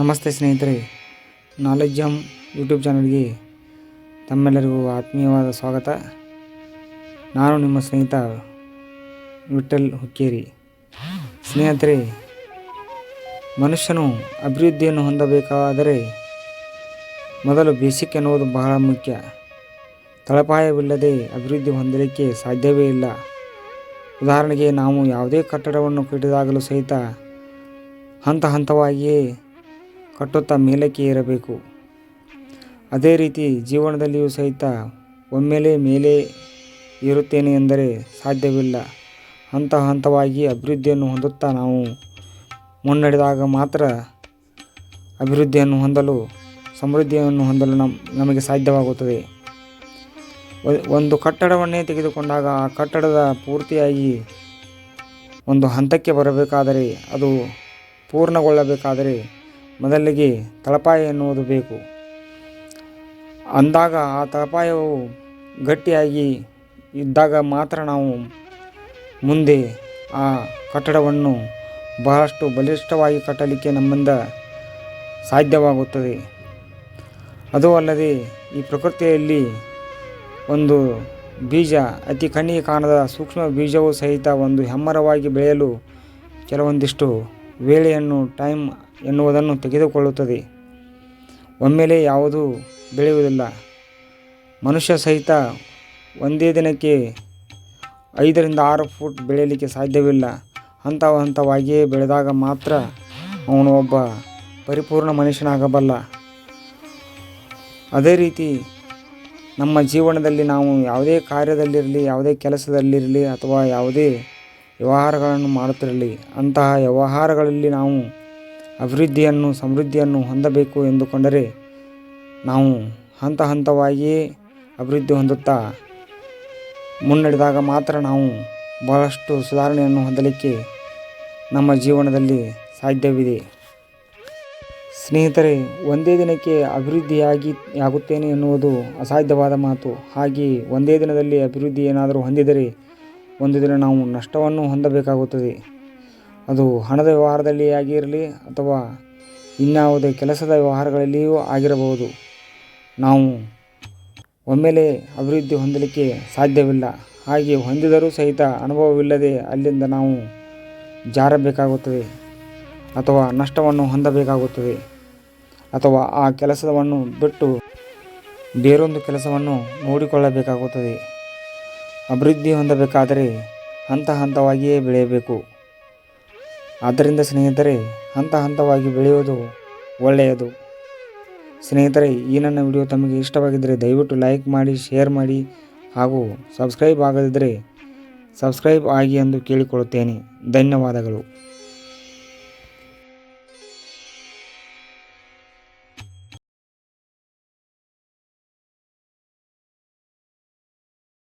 ನಮಸ್ತೆ ಸ್ನೇಹಿತರೆ ನಾಲೆಡ್ಜ್ ಜಮ್ ಯೂಟ್ಯೂಬ್ ಚಾನಲ್ಗೆ ತಮ್ಮೆಲ್ಲರಿಗೂ ಆತ್ಮೀಯವಾದ ಸ್ವಾಗತ. ನಾನು ನಿಮ್ಮ ಸ್ನೇಹಿತ ವಿಠಲ್ ಹುಕ್ಕೇರಿ. ಸ್ನೇಹಿತರೆ, ಮನುಷ್ಯನು ಅಭಿವೃದ್ಧಿಯನ್ನು ಹೊಂದಬೇಕಾದರೆ ಮೊದಲು ಬೇಸಿಕ್ ಎನ್ನುವುದು ಬಹಳ ಮುಖ್ಯ. ತಳಪಾಯವಿಲ್ಲದೆ ಅಭಿವೃದ್ಧಿ ಹೊಂದಲಿಕ್ಕೆ ಸಾಧ್ಯವೇ ಇಲ್ಲ. ಉದಾಹರಣೆಗೆ, ನಾವು ಯಾವುದೇ ಕಟ್ಟಡವನ್ನು ಕಟ್ಟಿದಾಗಲೂ ಸಹಿತ ಹಂತ ಹಂತವಾಗಿಯೇ ಕಟ್ಟುತ್ತಾ ಮೇಲಕ್ಕೆ ಏರಬೇಕು. ಅದೇ ರೀತಿ ಜೀವನದಲ್ಲಿಯೂ ಸಹಿತ ಒಮ್ಮೆಲೇ ಮೇಲೆ ಇರುತ್ತೇನೆ ಎಂದರೆ ಸಾಧ್ಯವಿಲ್ಲ. ಹಂತ ಹಂತವಾಗಿ ಅಭಿವೃದ್ಧಿಯನ್ನು ಹೊಂದುತ್ತಾ ನಾವು ಮುನ್ನಡೆದಾಗ ಮಾತ್ರ ಅಭಿವೃದ್ಧಿಯನ್ನು ಹೊಂದಲು, ಸಮೃದ್ಧಿಯನ್ನು ಹೊಂದಲು ನಮ್, ನಮಗೆ ಸಾಧ್ಯವಾಗುತ್ತದೆ. ಒಂದು ಕಟ್ಟಡವನ್ನೇ ತೆಗೆದುಕೊಂಡಾಗ ಆ ಕಟ್ಟಡದ ಪೂರ್ತಿಯಾಗಿ ಒಂದು ಹಂತಕ್ಕೆ ಬರಬೇಕಾದರೆ ಅದು ಪೂರ್ಣಗೊಳ್ಳಬೇಕಾದರೆ ಮೊದಲಿಗೆ ತಳಪಾಯ ಎನ್ನುವುದು ಬೇಕು. ಅಂದಾಗ ಆ ತಳಪಾಯವು ಗಟ್ಟಿಯಾಗಿ ಇದ್ದಾಗ ಮಾತ್ರ ನಾವು ಮುಂದೆ ಆ ಕಟ್ಟಡವನ್ನು ಬಹಳಷ್ಟು ಬಲಿಷ್ಠವಾಗಿ ಕಟ್ಟಲಿಕ್ಕೆ ನಮ್ಮಿಂದ ಸಾಧ್ಯವಾಗುತ್ತದೆ. ಅದು ಅಲ್ಲದೆ ಈ ಪ್ರಕೃತಿಯಲ್ಲಿ ಒಂದು ಬೀಜ, ಅತಿ ಕಣ್ಣಿಗೆ ಕಾಣದ ಸೂಕ್ಷ್ಮ ಬೀಜವು ಸಹಿತ ಒಂದು ಹೆಮ್ಮರವಾಗಿ ಬೆಳೆಯಲು ಕೆಲವೊಂದಿಷ್ಟು ವೇಳೆಯನ್ನು ಟೈಮ್ ಎನ್ನುವುದನ್ನು ತೆಗೆದುಕೊಳ್ಳುತ್ತದೆ. ಒಮ್ಮೆಲೆ ಯಾವುದೂ ಬೆಳೆಯುವುದಿಲ್ಲ. ಮನುಷ್ಯ ಸಹಿತ ಒಂದೇ ದಿನಕ್ಕೆ ಐದರಿಂದ ಆರು ಫುಟ್ ಬೆಳೆಯಲಿಕ್ಕೆ ಸಾಧ್ಯವಿಲ್ಲ. ಹಂತ ಹಂತವಾಗಿಯೇ ಬೆಳೆದಾಗ ಮಾತ್ರ ಅವನು ಒಬ್ಬ ಪರಿಪೂರ್ಣ ಮನುಷ್ಯನಾಗಬಲ್ಲ. ಅದೇ ರೀತಿ ನಮ್ಮ ಜೀವನದಲ್ಲಿ ನಾವು ಯಾವುದೇ ಕಾರ್ಯದಲ್ಲಿರಲಿ, ಯಾವುದೇ ಕೆಲಸದಲ್ಲಿರಲಿ ಅಥವಾ ಯಾವುದೇ ವ್ಯವಹಾರಗಳನ್ನು ಮಾಡುತ್ತಿರಲಿ, ಅಂತಹ ವ್ಯವಹಾರಗಳಲ್ಲಿ ನಾವು ಅಭಿವೃದ್ಧಿಯನ್ನು, ಸಮೃದ್ಧಿಯನ್ನು ಹೊಂದಬೇಕು ಎಂದುಕೊಂಡರೆ ನಾವು ಹಂತ ಹಂತವಾಗಿಯೇ ಅಭಿವೃದ್ಧಿ ಹೊಂದುತ್ತಾ ಮುನ್ನಡೆದಾಗ ಮಾತ್ರ ನಾವು ಬಹಳಷ್ಟು ಸುಧಾರಣೆಯನ್ನು ಹೊಂದಲಿಕ್ಕೆ ನಮ್ಮ ಜೀವನದಲ್ಲಿ ಸಾಧ್ಯವಿದೆ. ಸ್ನೇಹಿತರೆ, ಒಂದೇ ದಿನಕ್ಕೆ ಅಭಿವೃದ್ಧಿಯಾಗಿ ಆಗುತ್ತೇನೆ ಎನ್ನುವುದು ಅಸಾಧ್ಯವಾದ ಮಾತು. ಹಾಗೆ ಒಂದೇ ದಿನದಲ್ಲಿ ಅಭಿವೃದ್ಧಿ ಏನಾದರೂ ಹೊಂದಿದರೆ ಒಂದು ದಿನ ನಾವು ನಷ್ಟವನ್ನು ಹೊಂದಬೇಕಾಗುತ್ತದೆ. ಅದು ಹಣದ ವ್ಯವಹಾರದಲ್ಲಿ ಆಗಿರಲಿ ಅಥವಾ ಇನ್ಯಾವುದೇ ಕೆಲಸದ ವ್ಯವಹಾರಗಳಲ್ಲಿಯೂ ಆಗಿರಬಹುದು. ನಾವು ಒಮ್ಮೆಲೆ ಅಭಿವೃದ್ಧಿ ಹೊಂದಲಿಕ್ಕೆ ಸಾಧ್ಯವಿಲ್ಲ. ಹಾಗೆ ಹೊಂದಿದರೂ ಸಹಿತ ಅನುಭವವಿಲ್ಲದೆ ಅಲ್ಲಿಂದ ನಾವು ಜಾರಬೇಕಾಗುತ್ತದೆ ಅಥವಾ ನಷ್ಟವನ್ನು ಹೊಂದಬೇಕಾಗುತ್ತದೆ ಅಥವಾ ಆ ಕೆಲಸವನ್ನು ಬಿಟ್ಟು ಬೇರೊಂದು ಕೆಲಸವನ್ನು ನೋಡಿಕೊಳ್ಳಬೇಕಾಗುತ್ತದೆ. ಅಭಿವೃದ್ಧಿ ಹೊಂದಬೇಕಾದರೆ ಹಂತ ಹಂತವಾಗಿಯೇ ಬೆಳೆಯಬೇಕು. ಆದ್ದರಿಂದ ಸ್ನೇಹಿತರೆ, ಹಂತ ಹಂತವಾಗಿ ಬೆಳೆಯುವುದು ಒಳ್ಳೆಯದು. ಸ್ನೇಹಿತರೆ, ಈ ನನ್ನ ವಿಡಿಯೋ ತಮಗೆ ಇಷ್ಟವಾಗಿದ್ದರೆ ದಯವಿಟ್ಟು ಲೈಕ್ ಮಾಡಿ, ಶೇರ್ ಮಾಡಿ ಹಾಗೂ ಸಬ್ಸ್ಕ್ರೈಬ್ ಆಗದಿದ್ದರೆ ಸಬ್ಸ್ಕ್ರೈಬ್ ಆಗಿ ಎಂದು ಕೇಳಿಕೊಳ್ಳುತ್ತೇನೆ. ಧನ್ಯವಾದಗಳು.